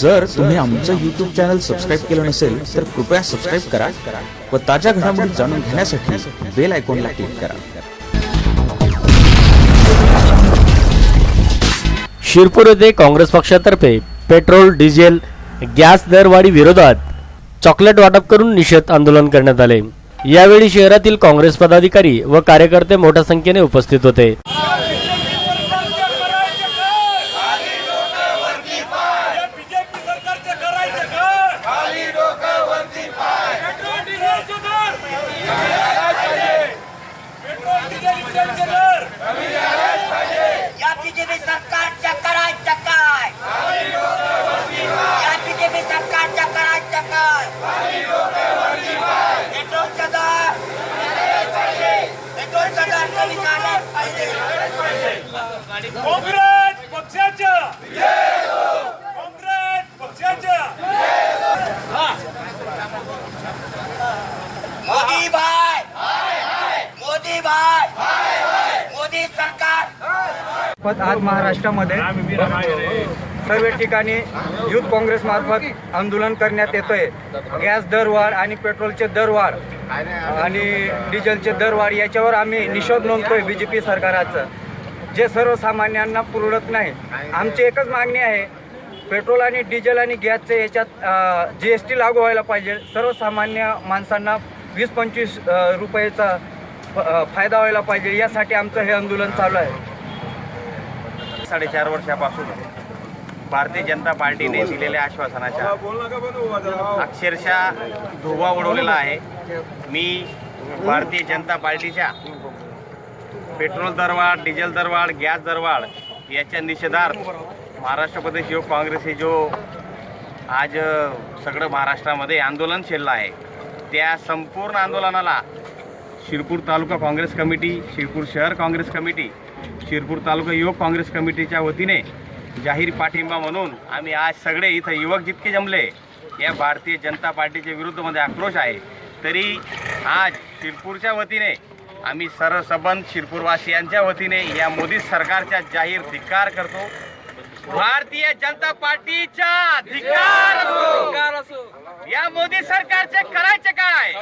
जर तुम्ही आमचं यूट्यूब चॅनल सबस्क्राईब केलं नसेल तर कृपया सबस्क्राईब करा व ताज्या घडामोडी जाणून घेण्यासाठी बेल आयकॉनला क्लिक करा. शिरपूर येथे काँग्रेस पक्षातर्फे पेट्रोल डिझेल गॅस दरवाढी विरोधात चॉकलेट वाटप करून निषेध आंदोलन करण्यात आले. यावेळी शहरातील काँग्रेस पदाधिकारी व कार्यकर्ते मोठ्या संख्येने उपस्थित होते बीजेपी सरकारचं करायचं काय खाली डोकं वरती पाय पेट्रोल डिझेलचे दर पेट्रोल डिझेलचे दर या बीजेपी सरकारच्या करायच्या काय या बीजेपी सरकारच्या करायच्या काय पेट्रोलचा दर पेट्रोलचा दर कमी झाला पाहिजे काँग्रेस पक्षाच्या. काँग्रेस पक्षाच्या. मोदी भाई. मोदी भाई. मोदी सरकार. आज महाराष्ट्रामध्ये सर्व ठिकाणी युथ काँग्रेस मार्फत आंदोलन करण्यात येतोय. गॅस दरवाढ आणि पेट्रोलचे दरवाढ आणि डिझेलचे दरवाढ याच्यावर आम्ही निषेध नोंदतोय बी जे पी सरकाराचं. जे सर्वसामान्यांना पुरवत नाही. आमची एकच मागणी आहे पेट्रोल आणि डिझेल आणि गॅसचे याच्यात जी एस टी लागू व्हायला पाहिजे. सर्वसामान्य माणसांना वीस पंचवीस रुपयाचा फायदा व्हायला पाहिजे. यासाठी आमचं हे आंदोलन चालू आहे. साडेचार वर्षापासून भारतीय जनता पार्टीने दिलेल्या आश्वासनाच्या अक्षरशः धोबा उडवलेला आहे. मी भारतीय जनता पार्टीच्या पेट्रोल दरवाढ डिझेल दरवाढ गॅस दरवाढ याच्या निषेधार्थ महाराष्ट्र प्रदेश युवक काँग्रेस हे जो आज सगळं महाराष्ट्रामध्ये आंदोलन छेडलं आहे त्या संपूर्ण आंदोलनाला शिरपूर तालुका काँग्रेस कमिटी शिरपूर शहर काँग्रेस कमिटी शिरपूर तालुका युवक काँग्रेस कमिटीच्या वतीने जाहीर पाठिंबा म्हणून आम्ही आज सगळे इथं युवक जितके जमले या भारतीय जनता पार्टीच्या विरुद्धमध्ये आक्रोश आहे तरी आज शिरपूरच्या वतीने आम्ही सर्व संबंध शिरपूरवासियांच्या वतीने या मोदी सरकारच्या जाहीर धिक्कार करतो. भारतीय जनता पार्टीचा धिक्कार असो. या मोदी सरकारचे करायचे काय?